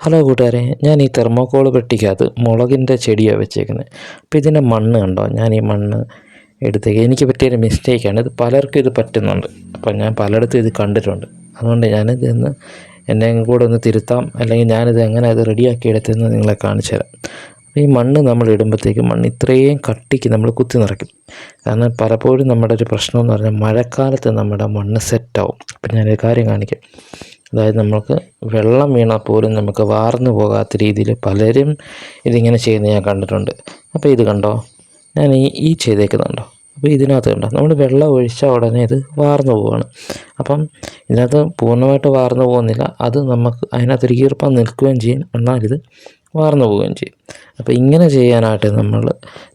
Hello കൂട്ടുകാരെ ഞാൻ ഈ തെർമോക്കോൾ പെട്ടിക്കകത്ത് മുളകിന്റെ ചെടിയാണ് വെച്ചേക്കുന്നത് അപ്പോൾ ഇതിന്റെ മണ്ണ് കണ്ടോ? ഞാൻ ഈ മണ്ണ് എടുത്തേക്ക്. എനിക്ക് പറ്റിയൊരു മിസ്റ്റേക്കാണ്. ഇത് പലർക്കും ഇത് പറ്റുന്നുണ്ട്. അപ്പോൾ ഞാൻ പലയിടത്തും ഇത് കണ്ടിട്ടുണ്ട്. അതുകൊണ്ട് ഞാനിത് ഇന്ന് എന്നെ കൂടെ ഒന്ന് തിരുത്താം. അല്ലെങ്കിൽ ഞാനിത് എങ്ങനെ അത് റെഡിയാക്കി എടുത്തതെന്ന് നിങ്ങളെ കാണിച്ചു തരാം. അപ്പോൾ ഈ മണ്ണ് നമ്മൾ ഇടുമ്പോഴത്തേക്കും മണ്ണ് ഇത്രയും കട്ടിക്ക് നമ്മൾ കുത്തി നിറയ്ക്കും. കാരണം പലപ്പോഴും നമ്മുടെ ഒരു പ്രശ്നം എന്ന് പറഞ്ഞാൽ മഴക്കാലത്ത് നമ്മുടെ മണ്ണ് സെറ്റാവും അപ്പം ഞാനൊരു കാര്യം കാണിക്കാം. അതായത് നമുക്ക് വെള്ളം വീണാൽ പോലും നമുക്ക് വാർന്നു പോകാത്ത രീതിയിൽ പലരും ഇതിങ്ങനെ ചെയ്യുന്ന ഞാൻ കണ്ടിട്ടുണ്ട്. അപ്പോൾ ഇത് കണ്ടോ? ഞാൻ ഈ ഈ ചെയ്തേക്കുന്നുണ്ടോ അപ്പോൾ ഇതിനകത്ത് കണ്ടോ? നമ്മൾ വെള്ളം ഒഴിച്ച ഉടനെ ഇത് വാർന്നു പോവാണ്. അപ്പം ഇതിനകത്ത് പൂർണമായിട്ട് വാർന്നു പോകുന്നില്ല. അത് നമുക്ക് അതിനകത്തൊരു ഈർപ്പം നിൽക്കുകയും ചെയ്യും. എന്നാൽ ഇത് വാർന്നു പോവുകയും ചെയ്യും. അപ്പോൾ ഇങ്ങനെ ചെയ്യാനായിട്ട് നമ്മൾ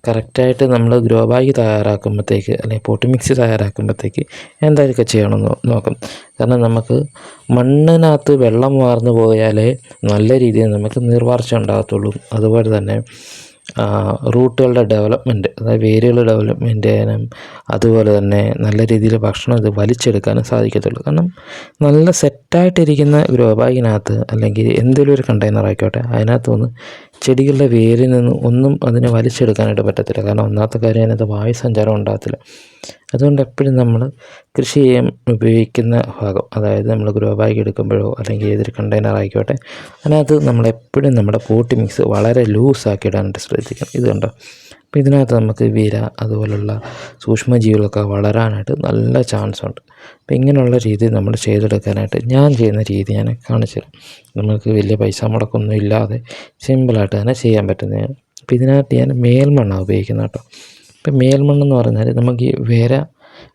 കറക്റ്റായിട്ട് നമ്മൾ ഗ്രോ ബാഗ് തയ്യാറാക്കുമ്പോഴത്തേക്ക് അല്ലെങ്കിൽ പോട്ട് മിക്സ് തയ്യാറാക്കുമ്പോഴത്തേക്ക് എന്തൊക്കെ ചെയ്യണമെന്ന് നോക്കും. കാരണം നമുക്ക് മണ്ണിനകത്ത് വെള്ളം വാർന്നു പോയാലേ നല്ല രീതിയിൽ നമുക്ക് നീർവാർച്ച ഉണ്ടാകത്തുള്ളൂ. അതുപോലെ തന്നെ റൂട്ടുകളുടെ ഡെവലപ്മെന്റ് അതായത് വേരുകൾ ഡെവലപ്മെന്റ് ചെയ്യാനും അതുപോലെ തന്നെ നല്ല രീതിയിൽ ഭക്ഷണം ഇത് വലിച്ചെടുക്കാനും സാധിക്കത്തുള്ളൂ. കാരണം നല്ല സെറ്റായിട്ടിരിക്കുന്ന ഗ്രോ ബാഗിനകത്ത് അല്ലെങ്കിൽ എന്തെങ്കിലും ഒരു കണ്ടെയ്നർ ആയിക്കോട്ടെ അതിനകത്തൊന്ന് ചെടികളുടെ വേരിൽ നിന്ന് ഒന്നും അതിനെ വലിച്ചെടുക്കാനായിട്ട് പറ്റത്തില്ല. കാരണം ഒന്നാമത്തെ കാര്യം അതിനകത്ത് വായു സഞ്ചാരം ഉണ്ടാകത്തില്ല. അതുകൊണ്ട് എപ്പോഴും നമ്മൾ കൃഷി ചെയ്യാൻ ഉപയോഗിക്കുന്ന ഭാഗം അതായത് നമ്മൾ ഗ്രോ ബാഗ് എടുക്കുമ്പോഴോ അല്ലെങ്കിൽ ഏതൊരു കണ്ടെയ്നർ ആയിക്കോട്ടെ അതിനകത്ത് നമ്മളെപ്പോഴും നമ്മുടെ പോട്ടി മിക്സ് വളരെ ലൂസാക്കി ഇടാനായിട്ട് ശ്രദ്ധിക്കണം. ഇത് കണ്ടോ? അപ്പോൾ ഇതിനകത്ത് നമുക്ക് വിര അതുപോലുള്ള സൂക്ഷ്മജീവികളൊക്കെ വളരാനായിട്ട് നല്ല ചാൻസ് ഉണ്ട്. അപ്പോൾ ഇങ്ങനെയുള്ള രീതി നമ്മൾ ചെയ്തെടുക്കാനായിട്ട് ഞാൻ ചെയ്യുന്ന രീതി ഞാൻ കാണിച്ചു തരാം. നമുക്ക് വലിയ പൈസ മുടക്കൊന്നും ഇല്ലാതെ സിമ്പിളായിട്ട് തന്നെ ചെയ്യാൻ പറ്റുന്നതാണ്. അപ്പോൾ ഇതിനകത്ത് ഞാൻ മേൽമണ്ണ ഉപയോഗിക്കുന്നത് കേട്ടോ. ഇപ്പം മേൽമണ്ണെന്ന് പറഞ്ഞാൽ നമുക്ക് ഈ വേര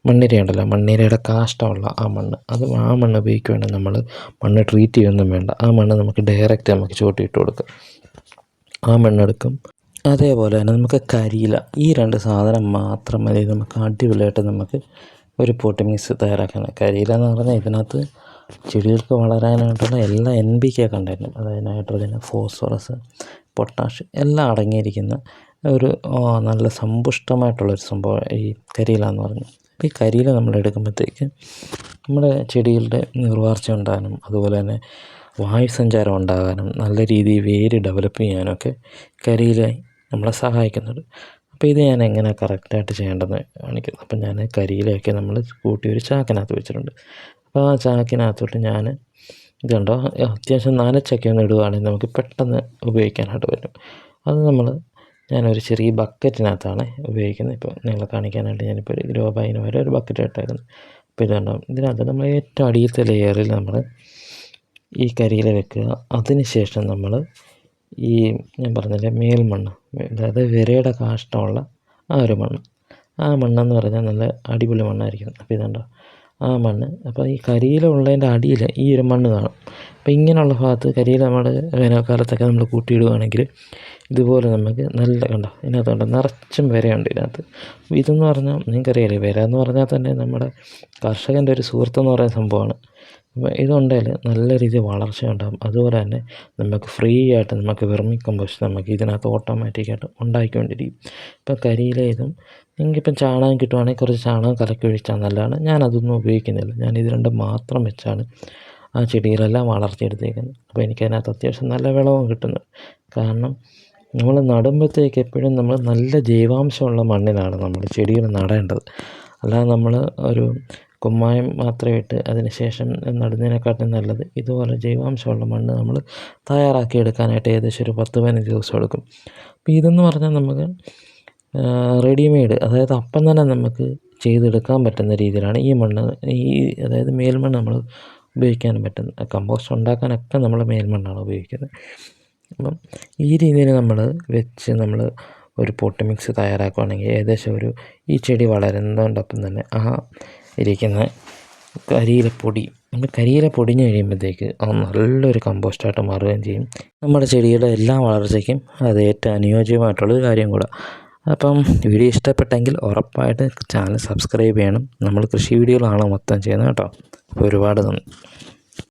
മണ്ണിരയുണ്ടല്ലോ മണ്ണിരയുടെ കാഷ്ടമുള്ള ആ മണ്ണ്. അത് ആ മണ്ണ് ഉപയോഗിക്കുവാണെങ്കിൽ നമ്മൾ മണ്ണ് ട്രീറ്റ് ചെയ്യൊന്നും വേണ്ട. ആ മണ്ണ് നമുക്ക് ഡയറക്റ്റ് നമുക്ക് ചുവട്ടിയിട്ട് കൊടുക്കാം. ആ മണ്ണെടുക്കും അതേപോലെ തന്നെ നമുക്ക് കരിയില ഈ രണ്ട് സാധനം മാത്രം മതി. നമുക്ക് അടിപൊളിയായിട്ട് നമുക്ക് ഒരു പോട്ട് മിക്സ് തയ്യാറാക്കാൻ. കരിയില എന്ന് പറഞ്ഞാൽ ഇതിനകത്ത് ചെടികൾക്ക് വളരാനായിട്ടുള്ള എല്ലാ എൻ ബി കെ കണ്ടന്റും അതായത് നൈട്രജൻ ഫോസ്ഫറസ് പൊട്ടാഷ് എല്ലാം അടങ്ങിയിരിക്കുന്ന ഒരു നല്ല സമ്പുഷ്ടമായിട്ടുള്ളൊരു സംഭവം ഈ കരിയില എന്ന് പറയുന്നത് അപ്പോൾ ഈ കരിയില നമ്മൾ എടുക്കുമ്പോഴത്തേക്ക് നമ്മുടെ ചെടികളുടെ നിർവാർച്ച ഉണ്ടാകാനും അതുപോലെ തന്നെ വായു സഞ്ചാരം ഉണ്ടാകാനും നല്ല രീതിയിൽ വേര് ഡെവലപ്പ് ചെയ്യാനൊക്കെ കരിയില നമ്മളെ സഹായിക്കുന്നുണ്ട്. അപ്പോൾ ഇത് ഞാൻ എങ്ങനെ കറക്റ്റായിട്ട് ചെയ്യേണ്ടതെന്ന് കാണിക്കുന്നത് അപ്പം ഞാൻ കരിയിലയൊക്കെ നമ്മൾ കൂട്ടി ഒരു ചാക്കിനകത്ത് വെച്ചിട്ടുണ്ട്. അപ്പോൾ ആ ചാക്കിനകത്തോട്ട് ഞാൻ ഇത് കണ്ടോ അത്യാവശ്യം നനച്ചൊക്കെ ഒന്ന് ഇടുകയാണെങ്കിൽ നമുക്ക് പെട്ടെന്ന് ഉപയോഗിക്കാനായിട്ട് പറ്റും. അത് നമ്മൾ ഞാനൊരു ചെറിയ ബക്കറ്റിനകത്താണ് ഉപയോഗിക്കുന്നത്. ഇപ്പോൾ നിങ്ങളെ കാണിക്കാനായിട്ട് ഞാനിപ്പോൾ ഒരു ഗ്രോ ബാഗിന് വരെ ഒരു ബക്കറ്റ് ഇട്ടായിരുന്നു അപ്പോൾ ഇത് ഇതിനകത്ത് നമ്മൾ ഏറ്റവും അടിയത്തെ ലെയറിൽ നമ്മൾ ഈ കരിയില വെക്കുക. അതിനുശേഷം നമ്മൾ ഈ ഞാൻ പറഞ്ഞില്ലേ മേൽമണ്ണ് അതായത് വിരയുടെ കാഷ്ടമുള്ള ആ ഒരു മണ്ണ്. ആ മണ്ണെന്ന് പറഞ്ഞാൽ നല്ല അടിപൊളി മണ്ണായിരിക്കും. അപ്പോൾ ഇതുണ്ടോ ആ മണ്ണ്. അപ്പോൾ ഈ കരിയില ഉള്ളതിന്റെ അടിയിൽ ഈ ഒരു മണ്ണ് കാണും. അപ്പോൾ ഇങ്ങനെയുള്ള ഭാഗത്ത് കരിയില നമ്മൾ വേനൽക്കാലത്തൊക്കെ നമ്മൾ കൂട്ടിയിടുകയാണെങ്കിൽ ഇതുപോലെ നമുക്ക് നല്ല കണ്ടോ ഇതിനകത്ത് കണ്ടോ നിറച്ചും വിരയുണ്ട് ഇതിനകത്ത്. ഇതെന്ന് പറഞ്ഞാൽ നിങ്ങൾക്കറിയാലേ വിര എന്ന് പറഞ്ഞാൽ തന്നെ നമ്മുടെ കർഷകന്റെ ഒരു സുഹൃത്തെന്ന് പറയുന്ന സംഭവമാണ്. അപ്പോൾ ഇതുണ്ടെങ്കിൽ നല്ല രീതിയിൽ വളർച്ച ഉണ്ടാകും അതുപോലെ തന്നെ നമുക്ക് ഫ്രീ ആയിട്ട് നമുക്ക് വെർമി കമ്പോസ്റ്റ് നമുക്ക് ഇതിനകത്ത് ഓട്ടോമാറ്റിക്കായിട്ട് ഉണ്ടാക്കിക്കൊണ്ടിരിക്കും ഇപ്പം കരിയിലേതും നിങ്ങൾക്കിപ്പം ചാണകം കിട്ടുവാണെങ്കിൽ കുറച്ച് ചാണകം കലക്കി ഒഴിച്ചാൽ നല്ലതാണ്. ഞാൻ അതൊന്നും ഉപയോഗിക്കുന്നില്ല. ഞാൻ ഇത് രണ്ടും മാത്രം വെച്ചാണ് ആ ചെടികളെല്ലാം വളർത്തിയെടുത്തേക്കുന്നത് അപ്പോൾ എനിക്കതിനകത്ത് അത്യാവശ്യം നല്ല വിളവും കിട്ടുന്നു. കാരണം നമ്മൾ നടുമ്പോഴത്തേക്ക് എപ്പോഴും നമ്മൾ നല്ല ജൈവാംശമുള്ള മണ്ണിലാണ് നമ്മൾ ചെടികൾ നടേണ്ടത്. അല്ലാതെ നമ്മൾ ഒരു കുമ്മായം മാത്രം ഇട്ട് അതിന് ശേഷം നടുന്നതിനെക്കാട്ടും നല്ലത് ഇതുപോലെ ജൈവാംശമുള്ള മണ്ണ് നമ്മൾ തയ്യാറാക്കി എടുക്കാനായിട്ട് ഏകദേശം ഒരു പത്ത് പതിനഞ്ച് ദിവസം എടുക്കും. അപ്പോൾ ഇതെന്ന് പറഞ്ഞാൽ നമുക്ക് റെഡിമെയ്ഡ് അതായത് അപ്പം തന്നെ നമുക്ക് ചെയ്തെടുക്കാൻ പറ്റുന്ന രീതിയിലാണ് ഈ മണ്ണ് ഈ അതായത് മേൽമണ്ണ് നമ്മൾ ഉപയോഗിക്കാൻ പറ്റുന്നത് കമ്പോസ്റ്റ് ഉണ്ടാക്കാനൊക്കെ നമ്മൾ മേൽമണ്ണാണ് ഉപയോഗിക്കുന്നത്. അപ്പം ഈ രീതിയിൽ നമ്മൾ വെച്ച് നമ്മൾ ഒരു പോട്ട് മിക്സ് തയ്യാറാക്കുകയാണെങ്കിൽ ഏകദേശം ഒരു ഈ ചെടി വളരുന്നതോടൊപ്പം തന്നെ ആ ഇരിക്കുന്ന കരിയിലപ്പൊടി നമ്മൾ കരിയില പൊടിഞ്ഞ് കഴിയുമ്പോഴത്തേക്ക് അത് നല്ലൊരു കമ്പോസ്റ്റായിട്ട് മാറുകയും ചെയ്യും. നമ്മുടെ ചെടിയുടെ എല്ലാ വളർച്ചയ്ക്കും അത് ഏറ്റവും അനുയോജ്യമായിട്ടുള്ളൊരു കാര്യം കൂടെ. അപ്പം വീഡിയോ ഇഷ്ടപ്പെട്ടെങ്കിൽ ഉറപ്പായിട്ട് ചാനൽ സബ്സ്ക്രൈബ് ചെയ്യണം. നമ്മൾ കൃഷി വീഡിയോകളാണ് മൊത്തം ചെയ്യുന്നത് കേട്ടോ. അപ്പോൾ ഒരുപാട് നന്ദി.